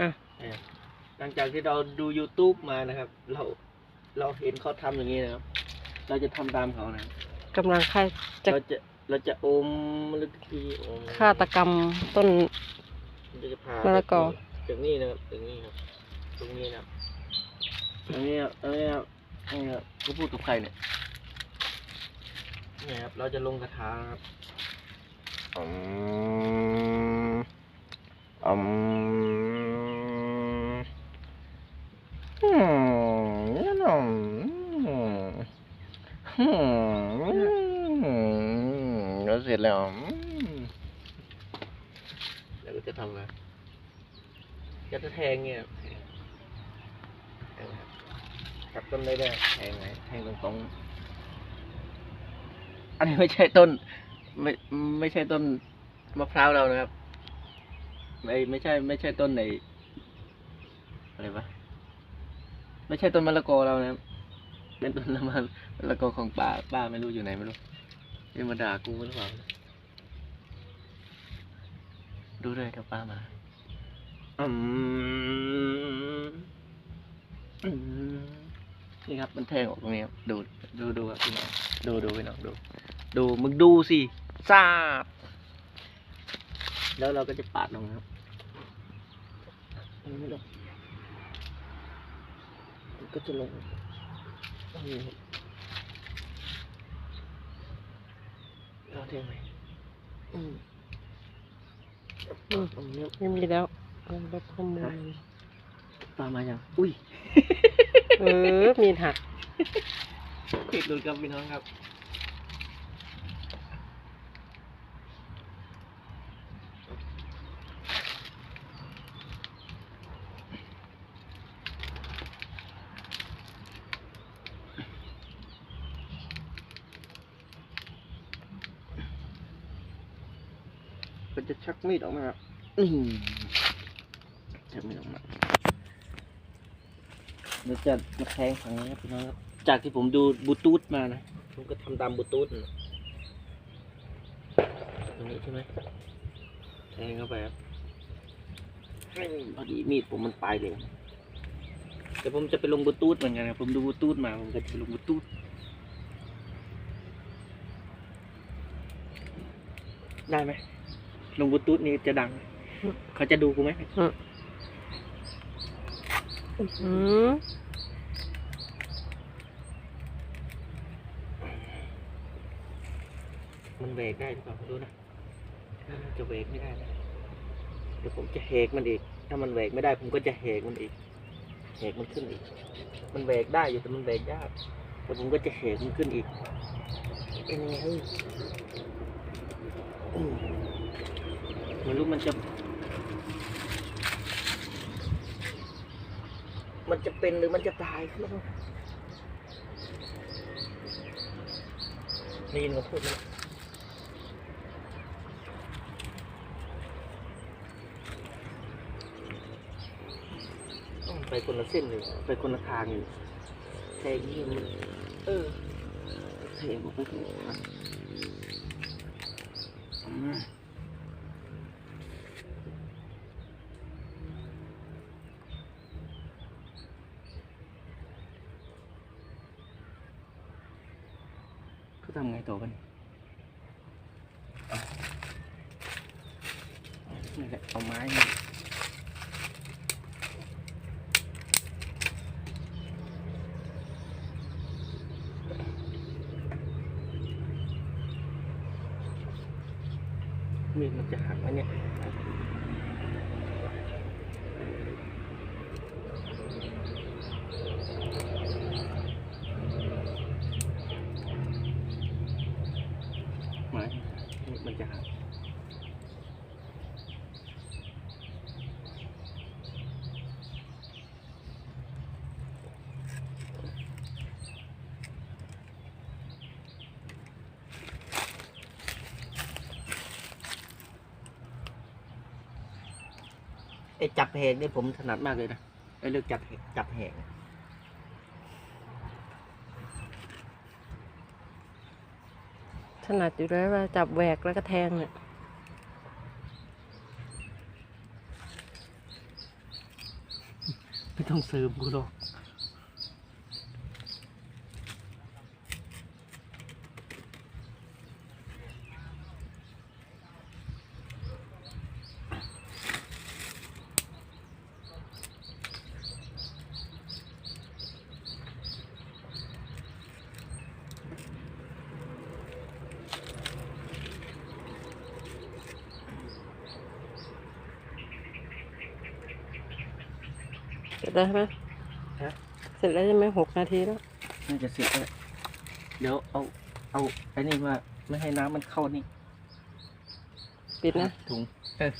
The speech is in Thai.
อะ เนี่ยหลังจากที่เราดู YouTube มานะครับ เราเราเห็นเขาทำอย่างนี้นะครับ เราจะทำตามเขานะครับกำลังค่า จะ เราจะเราจะอมลึกทีอมฆาตกรรมต้น เราจะพามะละกอ จากนี้นะครับจากนี้ครับตรงนี้นะครับตรงนี้ครับตรงนี้ครับนี่ครับกูพูดกับใครเนี่ยเนี่ยครับเราจะลงกระถางครับ อืมอืม อืมนี่น้องอืมอืมเราเสร็จแล้วอืมแล้วก็จะทำอะไรจะจะแทงเนี่ยครับแทงครับจับต้นได้ได้แทงไหนแทงตรงๆอันนี้ไม่ใช่ต้น ไม่ไม่ใช่ต้นมะพร้าวเรานะครับ ไม่ไม่ใช่ ไม่ใช่ต้นไหนอะไรวะ ไม่ใช่ต้นมะละกอเรานะครับเป็นต้นละมันมะละกอของป้าป้าไม่รู้อยู่ไหนไม่รู้นี่มาด่ากูหรือเปล่าดูด้วยกับป้ามาอืมอืมนี่ครับมันแทงออกตรงนี้ครับดูดูดูครับพี่น้องดูดูพี่น้องดู ดูมึงดูสิทราบแล้วเราก็จะปาดลงนะครับมันไม่ลงมัน ก็จะลงตรงนี้ครับเราเทียงไหมอืมอืมตรงนี้ไม่มีแล้วยังลดข้อมูลปลามายังอุ้ย เออ มีหักผิดหลุดครับพี่น้องครับ ก็จะชักมีดออกมาครับนี่ชักมีดออกมาเดี๋ยวจะมาแทงฝั่งนี้ครับพี่น้องครับ จากที่ผมดูบลูทูธมานะผมก็ทำตามบลูทูธนะตรงนี้ใช่ไหมแทงเข้าไปครับให้พอดีมีดผมมันปลายเลยเดี๋ยวผมจะไปลงบลูทูธเหมือนกันนะผมดูบลูทูธมาผมก็จะลงบลูทูธได้ไหม ลงบลูทูธนี่จะดัง เขาจะดูกูไหมอืมมันเบรกได้หรือเปล่าไม่รู้นะจะเบรกไม่ได้นะเดี๋ยวผมจะแหกมันอีก ถ้ามันเบรกไม่ได้ ผมก็จะแหกมันอีกแหกมันขึ้นอีก มันเบรกได้อยู่แต่มันเบรกยากแต่ผมก็จะแหกมันขึ้นอีกเป็นยังไงเฮ้ย ไม่รู้มันจะ มันจะเป็นหรือมันจะตายไม่รู้ได้ยินเขาพูดไหมอ้าวไปคนละเส้นเลย ไปคนละทางอยู่แทงนี่มันเออแทงบอกไม่ถูกนะอืมเขาทำไงต่อกันอะนี่แหละเอาไม้มามีดมันจะหักไหมเนี่ย ไม้ มันจะหักไอ้จับแหกนี่ผมถนัดมากเลยนะไอ้เรื่องจับแหกจับแหก ถนัดอยู่แล้วว่าจับแหวกแล้วก็แทงเนี่ยไม่ต้องเสริมกูหรอก ร็จแล้วใช่ไหมฮะ เสร็จแล้วใช่ไหมหกนาทีแล้ว น่าจะเสร็จแล้วเดี๋ยวเอาเอาไอ้นี่มาไม่ให้น้ำมันเข้านี่ปิดนะถุงเออ